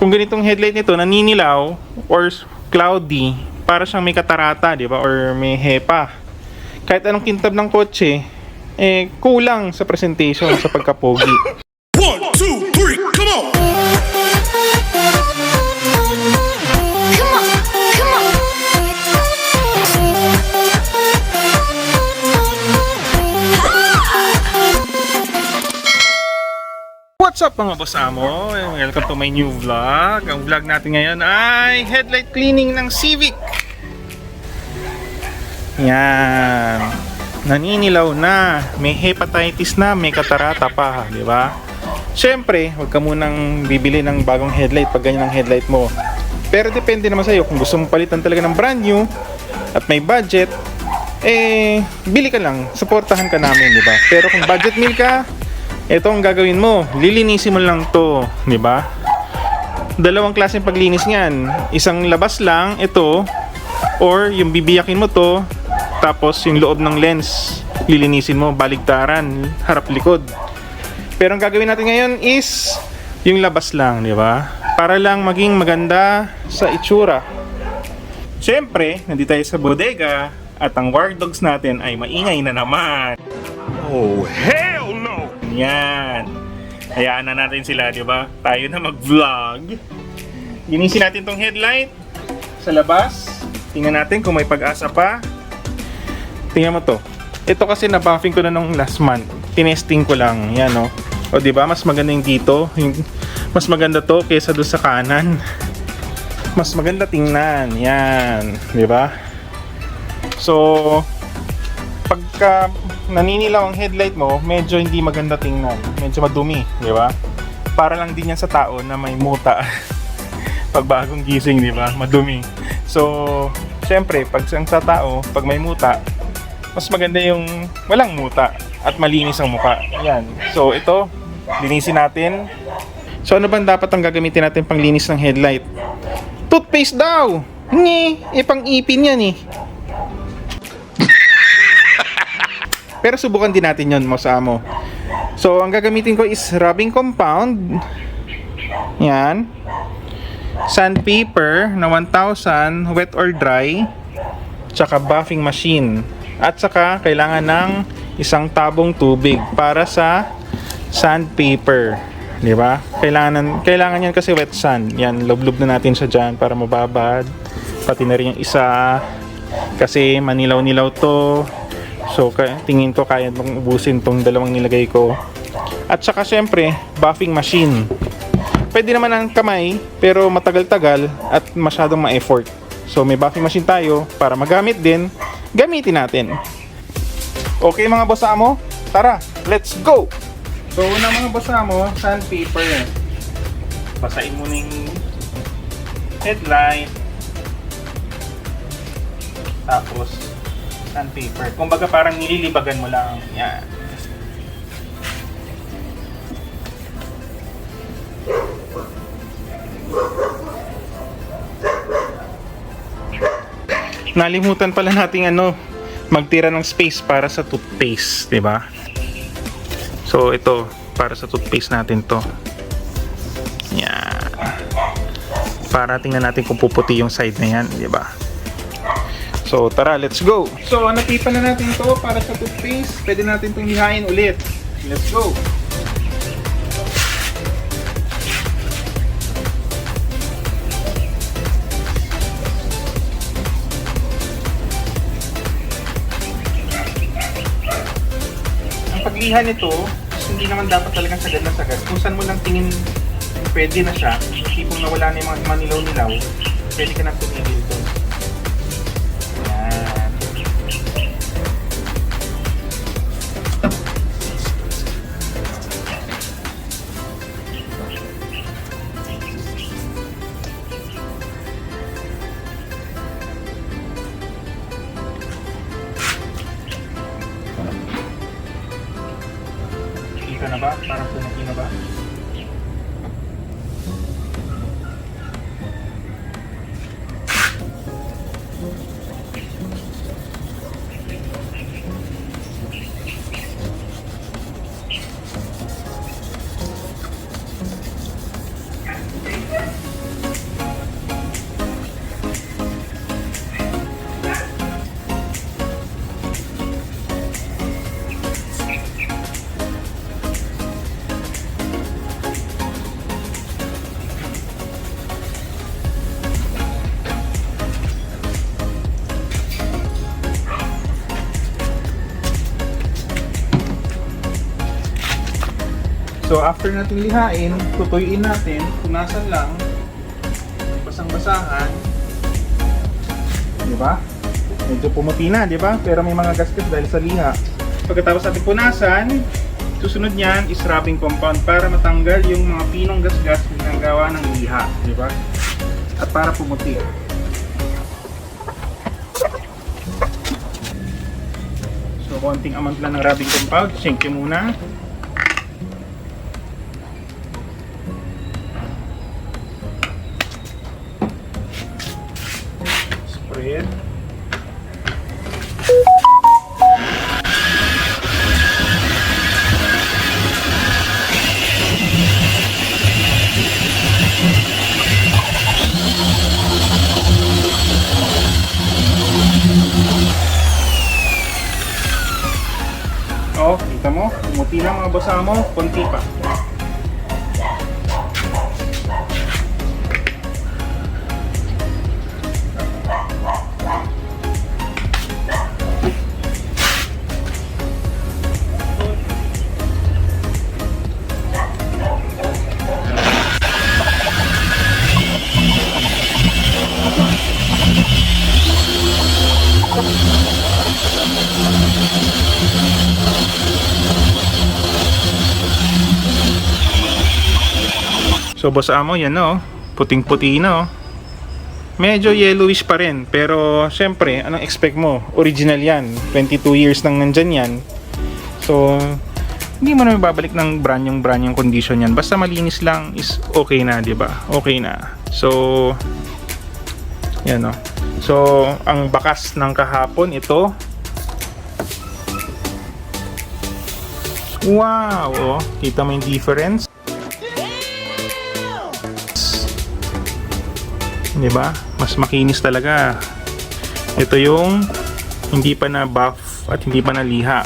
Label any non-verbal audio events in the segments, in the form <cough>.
kung ganitong headlight nito naninilaw or cloudy, para siyang may katarata, di ba? Or may hepa. Kahit anong kintab ng kotse, eh, kulang sa presentation sa pagkapogi. One, two, three, come on! What's up mga boss amo? Welcome to my new vlog. Ang vlog natin ngayon ay headlight cleaning ng Civic. Yan. Naninilaw na. May hepatitis na, may katarata pa, di ba? Siyempre, huwag ka munang bibili ng bagong headlight pag ganyan ang headlight mo. Pero depende naman sa'yo. Kung gusto mong palitan talaga ng brand new at may budget, eh, bili ka lang. Supportahan ka namin, di ba? Pero kung budget meal ka, ito ang gagawin mo. Lilinisin mo lang to, di ba? Dalawang klaseng paglinis niyan. Isang labas lang, ito, or yung bibiyakin mo to, tapos yung loob ng lens, lilinisin mo, baligtaran, harap likod. Pero ang gagawin natin ngayon is yung labas lang, di ba? Para lang maging maganda sa itsura. Siyempre, nandito tayo sa bodega at ang war dogs natin ay maingay na naman. Oh, hell! Yan. Hayaan na natin sila, di ba? Tayo na mag-vlog. Linisin natin tong headlight sa labas. Tingnan natin kung may pag-asa pa. Tingnan mo to. Ito kasi na-buffing ko na nung last month. Tinesting ko lang. Yan, no? O, di ba? Mas maganda yung dito. Mas maganda to kaysa doon sa kanan. Mas maganda tingnan. Yan. Di ba? So, pagka naninilaw ang headlight mo, medyo hindi maganda tingnan. Medyo madumi, di ba? Para lang din yan sa tao na may muta. <laughs> pag bagong gising, di ba? Madumi. So, syempre, pag sa tao, pag may muta, mas maganda yung walang muta at malinis ang muka. Yan. So, ito, linisin natin. So, ano bang dapat ang gagamitin natin pang linis ng headlight? Toothpaste daw! Ngi, ipang ipin yan eh. Pero subukan din natin yon mo sa amo. So, ang gagamitin ko is rubbing compound. Yan. Sandpaper na 1,000, wet or dry. Tsaka buffing machine. At saka, kailangan ng isang tabong tubig para sa sandpaper. Di ba? Kailangan, kailangan yan kasi wet sand. Yan, lublob na natin siya dyan para mababad. Pati na rin yung isa. Kasi manilaw-nilaw to. So, tingin ko kaya mong ubusin tong dalawang nilagay ko. At saka syempre, buffing machine. Pwede naman ang kamay, pero matagal-tagal at masyadong ma-effort. So, may buffing machine tayo para magamit din. Gamitin natin. Okay mga boss amo, tara, let's go! So, una mga boss amo, sandpaper. Basahin mo ng headlight. Tapos, sandpaper. Kumbaga parang nililibagan mo lang. Yan. Nalimutan pala nating ano, magtira ng space para sa toothpaste, 'di ba? So ito, para sa toothpaste natin 'to. Yan. Para tingnan natin kung puputi yung side na yan, 'di ba? So tara, let's go. So natipan na natin 'to para sa toothpaste. Pwede natin 'tong lihain ulit. Let's go. ang pagliha nito, hindi naman dapat talagang sagad na sagad. Kung saan mo lang tingin pwede na siya, tipong nawala na yung mga manilaw-nilaw, pwede ka na tumigil doon. Na ba? Parang pumuti na ba? So after natin lihain, tutuyuin natin, punasan lang, basang-basahan. Di ba? Medyo pumuti na, di ba? Pero may mga gasgas dahil sa liha. Pagkatapos natin punasan, susunod niyan is rubbing compound para matanggal yung mga pinong gasgas na gawa ng liha, di ba? At para pumuti. So, konting amount lang ng rubbing compound. Nyo muna. Spread. Oh, kita mo? Pumuti na mga basa mo. Konti pa. So boss yan no. Puting-puti na oh. Medyo yellowish pa rin, pero syempre, anong expect mo? Original yan. 22 years nang nandyan yan. So, hindi mo na babalik ng brand yung brand yung condition yan. Basta malinis lang is okay na, di ba? Okay na. So, yan no. So, ang bakas ng kahapon, ito. Wow! Oh, kita mo yung difference? 'Di ba? Mas makinis talaga. Ito yung hindi pa na buff at hindi pa na liha.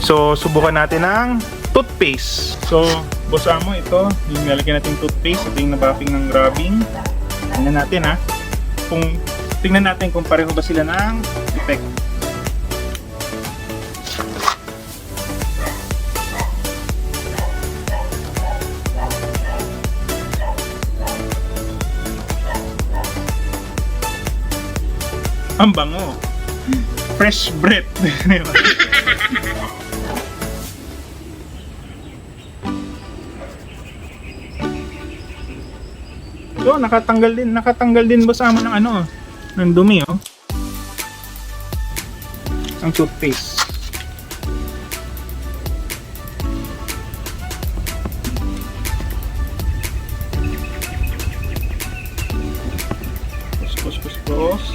So, subukan natin ng toothpaste. So, boss amo, ito, yung nilagyan natin toothpaste, ito yung nabuffing ng rubbing. Tingnan natin ha. Kung tingnan natin kung pareho ba sila ng effect. Ang bango. Fresh breath. <laughs> Di ba? so, nakatanggal din, nakatanggal din ba sa ng ano, ng dumi, oh. Ang toothpaste. Pus, pus, pus, pus.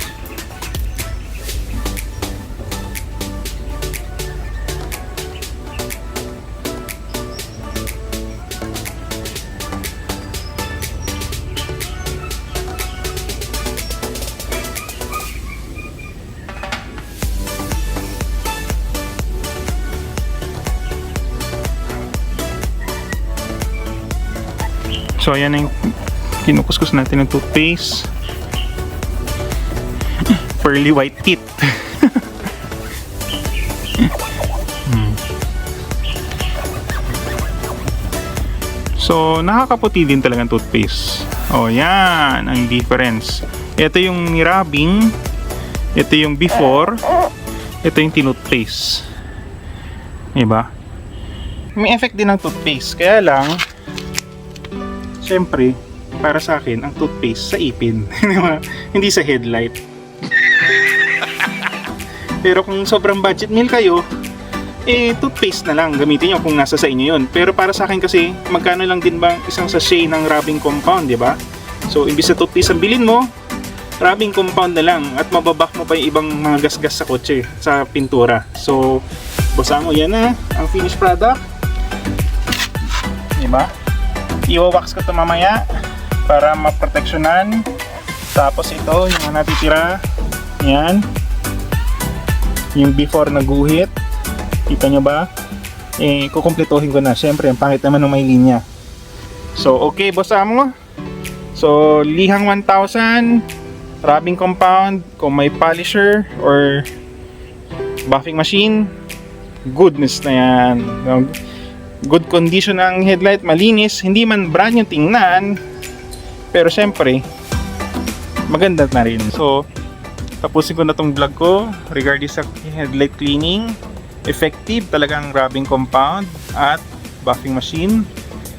So ayan yung kinukuskus natin ng toothpaste. <clears throat> Pearly white teeth. <laughs> Hmm. So, nakakaputi din talaga ang toothpaste. Oh, yan ang difference. Ito yung nirabing. Ito yung before. Ito yung tinutpaste. Diba? May effect din ng toothpaste. Kaya lang, Siyempre, para sa akin, ang toothpaste sa ipin. <laughs> Hindi sa headlight. <laughs> Pero kung sobrang budget meal kayo, eh, toothpaste na lang. Gamitin nyo kung nasa sa inyo yun. Pero para sa akin kasi, magkano lang din ba isang sachet ng rubbing compound, di ba? So, imbis na toothpaste ang bilin mo, rubbing compound na lang at mababak mo pa yung ibang mga gasgas sa kotse, sa pintura. So, basa mo, yan na, ang finished product. Di ba? i-wax ko ito mamaya para maproteksyonan. Tapos ito yung natitira. Yan. Yung before na guhit. Kita nyo ba? Eh kukumpletuhin ko na. Syempre ang pangit naman ng may linya so okay boss amo. So lihang 1000 rubbing compound. Kung may polisher or buffing machine. Goodness na yan good condition ang headlight, malinis, hindi man brand new tingnan, pero syempre, maganda na rin. So, tapusin ko na tong vlog ko regarding sa headlight cleaning. Effective talagang rubbing compound at buffing machine.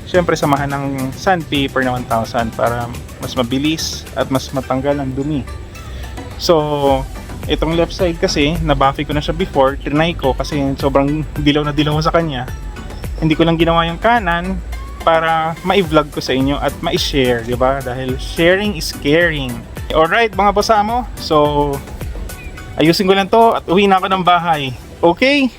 Syempre, samahan ng sandpaper na 1,000 para mas mabilis at mas matanggal ang dumi. So, itong left side kasi, nabuffy ko na siya before, trinay ko kasi sobrang dilaw na dilaw sa kanya. Hindi ko lang ginawa yung kanan para ma-vlog ko sa inyo at ma-share, di ba? Dahil sharing is caring. Alright, mga bosamo. So, ayusin ko lang to at uwi na ako ng bahay. Okay?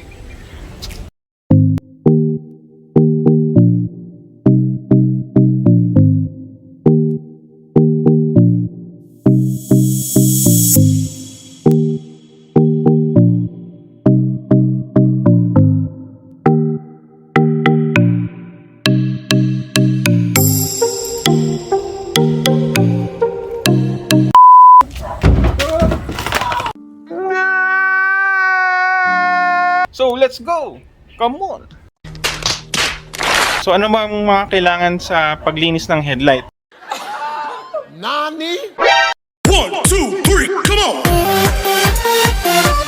Let's go! Come on! So, ano bang mga kailangan sa paglinis ng headlight? One, two, three, come on.